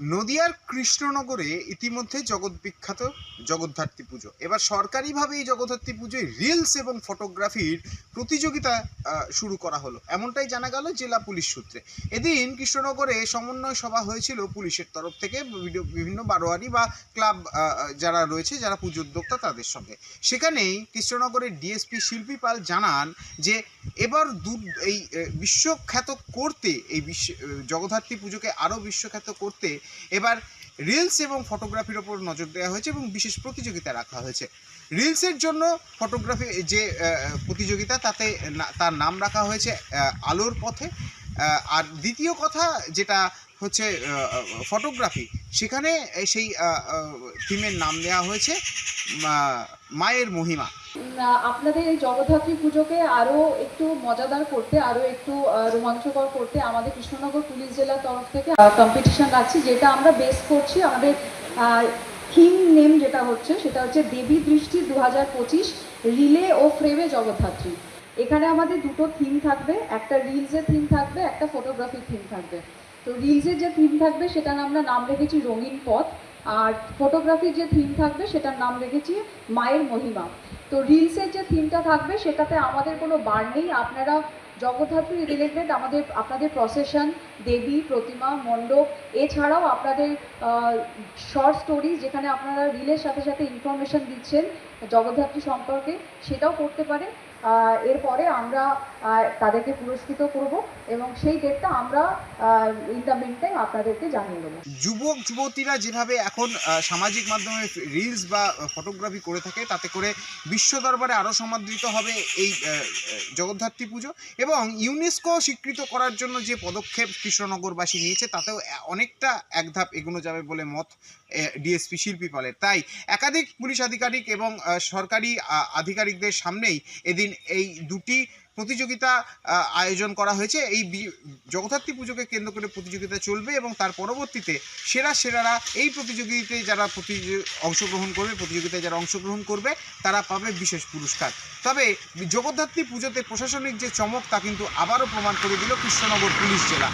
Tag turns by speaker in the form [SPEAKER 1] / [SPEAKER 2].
[SPEAKER 1] নদিয়ার কৃষ্ণনগরে ইতিমধ্যে জগৎ বিখ্যাত জগদ্ধাত্রী পুজো। এবার সরকারিভাবে এই জগদ্ধাত্রী পুজোয় রিলস এবং ফটোগ্রাফির প্রতিযোগিতা শুরু করা হলো। এমনটাই জানা গেল জেলা পুলিশ সূত্রে। এদিন কৃষ্ণনগরে সমন্বয় সভা হয়েছিল পুলিশের তরফ থেকে। বিভিন্ন বারোয়ারি বা ক্লাব যারা রয়েছে, যারা পুজো উদ্যোক্তা তাদের সঙ্গে। সেখানেই কৃষ্ণনগরের ডিএসপি শিল্পী পাল জানান যে, এবার দু, এই বিশ্বখ্যাত করতে, এই বিশ্ব জগদ্ধাত্রী পুজোকে আরও বিশ্বখ্যাত করতে এবার রিলস এবং ফটোগ্রাফির ওপর নজর দেওয়া হয়েছে এবং বিশেষ প্রতিযোগিতা রাখা হয়েছে। রিলসের জন্য ফটোগ্রাফি যে প্রতিযোগিতা, তাতে তার নাম রাখা হয়েছে আলোর পথে। আর দ্বিতীয় কথা যেটা হচ্ছে ফটোগ্রাফি সেখানে সেই থিমের নাম দেওয়া হয়েছে মায়ের মহিমা।
[SPEAKER 2] আপনাদের এই জগদ্ধাত্রী পুজোকে আরও একটু মজাদার করতে আরও একটু রোমাঞ্চকর করতে আমাদের কৃষ্ণনগর পুলিশ জেলার তরফ থেকে কম্পিটিশন রাখছি, যেটা আমরা বেস করছি আমাদের থিম নেম যেটা হচ্ছে, সেটা হচ্ছে দেবী দৃষ্টি দু রিলে ও ফ্রেমে জগদ্ধাত্রী। এখানে আমাদের দুটো থিম থাকবে, একটা রিলসের থিম থাকবে, একটা ফটোগ্রাফির থিম থাকবে। তো রিলসের যে থিম থাকবে, সেটার আমরা নাম রেখেছি রঙিন পথ। আর ফটোগ্রাফির যে থিম থাকবে সেটার নাম রেখেছি মায়ের মহিমা। তো রিলসের যে থিমটা থাকবে সেটাতে আমাদের কোনো বার নেই। আপনারা জগদ্ধাত্রী রিলেটেড আমাদের, আপনাদের প্রসেশন দেবী, প্রতিমা, মণ্ডপ, এছাড়াও আপনাদের শর্ট স্টোরিজ যেখানে আপনারা রিলের সাথে সাথে ইনফরমেশন দিচ্ছেন জগদ্ধাত্রী সম্পর্কে, সেটাও করতে পারেন। এরপরে আমরা তাদেরকে পুরস্কৃত করব এবং সেই ডেটটা আমরা ইন দ্য মিন টাইম আপনাদেরকে জানিয়ে দেবো।
[SPEAKER 1] যুবক, যুবতীরা যেভাবে এখন সামাজিক মাধ্যমে রিলস বা ফটোগ্রাফি করে থাকে, তাতে করে বিশ্ব দরবারে আরও সমাদৃত হবে এই জগদ্ধাত্রী পুজো এবং ইউনেস্কো স্বীকৃত করার জন্য যে পদক্ষেপ কৃষ্ণনগরবাসী নিয়েছে, তাতেও অনেকটা এক ধাপ এগোনো যাবে বলে মত ডিএসপি শিল্পী পালের। তাই একাধিক পুলিশ আধিকারিক এবং সরকারি আধিকারিকদের সামনেই এদিন এই দুটি প্রতিযোগিতা আয়োজন করা হয়েছে। এই জগদ্ধাত্রী পুজোকে কেন্দ্র করে প্রতিযোগিতা চলবে এবং তার পরবর্তীতে সেরা সেরারা এই প্রতিযোগিতায় যারা প্রতি অংশগ্রহণ করবে, প্রতিযোগিতায় যারা অংশগ্রহণ করবে, তারা পাবে বিশেষ পুরস্কার। তবে জগদ্ধাত্রী পুজোতে প্রশাসনিক যে চমক তা কিন্তু আবারও প্রমাণ করে দিল কৃষ্ণনগর পুলিশ জেলা।